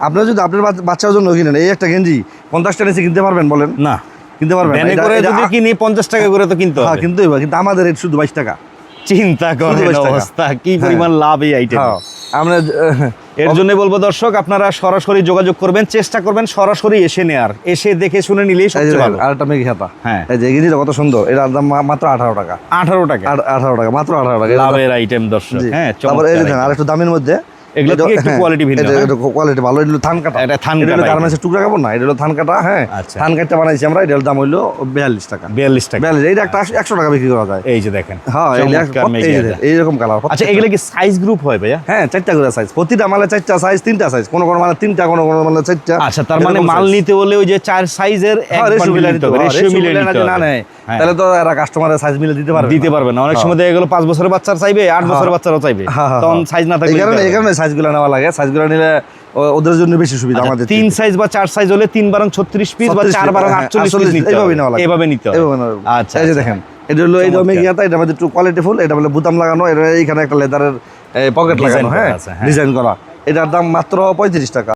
আপনারা যদি আপনার বাচ- বাচ্চার জন্য কিনেন এই একটা গেঞ্জি পঞ্চাশটা নিচে কিনতে পারবেন বলেন? না। কিনতে পারবেন? করে যদি কিনি পঞ্চাশ টাকা করে তো কিনতে হ্যাঁ কিনতে হবে কিন্তু আমাদের রেট শুধু বাইশ টাকা। চিন্তা করেন অবস্থা কি পরিমাণ লাভ এই আইটেম হ্যাঁ আমরা এর জন্য বলব দর্শক আপনারা সরাসরি যোগাযোগ করবেন চেষ্টা করবেন সরাসরি এসে নেয়ার। এসে দেখে শুনে নিলেই সবচেয়ে ভালো। আর একটা মেঘি হাতা। হ্যাঁ। এই যে এই কত সুন্দর এটার দাম মাত্র আঠারো টাকা। আঠারো টাকা। আট- আঠারো টাকা মাত্র আঠারো টাকা। এটা- লাভের আইটেম দর্শক। হ্যাঁ তারপর এই দেখেন আর একটু দামের মধ্যে এগুলো থেকে একটু হ্যাঁ, ভিন্ন, এটা- হ্যাঁ? কোয়ালিটি ভালো এটা হলো কাটা। এটা থান কাটা গার্মেন্টসের টুকরা কাপড় না? এটা হলো থান কাটা হ্যাঁ আচ্ছা। থান বানাইছি আমরা এটার দাম হইল বিয়াল্লিশ টাকা। বিয়াল্লিশ টাকা। বিয়াল্লিশ এইটা একটা একশো টাকা বিক্রি করা যায়। এই যে দেখেন হ্যাঁ এই যে চমৎকার এক- মেঘে এই যে এটা। এইরকম কালার আচ্ছা এগুলো কি সাইজ গ্রুপ হয় ভাইয়া? হ্যাঁ চারটা করে সাইজ প্রতিটা মালে চারটা সাইজ তিনটা সাইজ কোনো কোনো মালে তিনটা কোনো কোনো মালে চারটা। আচ্ছা তার মানে মাল নিতে হলে ওই যে চার সাইজের এক হ্যাঁ, নিতে হবে, হ্যাঁ, রেশিও নিতে না। হ্যাঁ। তাহলে তো এরা কাস্টমারের সাইজ মিলে দিতে পারবে দিতে পারবে না অনেক সময় দেখা গেল পাঁচ বছরের বাচ্চার চাইবে আট বছরের বাচ্চারও চাইবে। হ্যাঁ, হ্যাঁ, তখন হ্যাঁ। সাইজ না এই কারণে এই কারণে সাইজগুলো নেওয়া লাগে সাইজগুলো নিলে ওদের জন্য বেশি সুবিধা আচ্ছা, আমাদের তিন সাইজ বা চার সাইজ হলে তিন বারং ছত্রিশ পিস বা 36 চার বারং হ্যাঁ, আটচল্লিশ পিস 48 নিতে এইভাবে নেওয়া লাগে। এভাবে নিতে আচ্ছা এই যে আচ্ছা। দেখেন এটা হলো এই। মেঘিয়াতা এটা আমাদের একটু কোয়ালিটি ফুল এটা বলে বুতাম লাগানো এটা এইখানে একটা লেদারের পকেট লাগানো হ্যাঁ আছে, হ্যাঁ। ডিজাইন করা এটার দাম মাত্র পঁয়ত্রিশ টাকা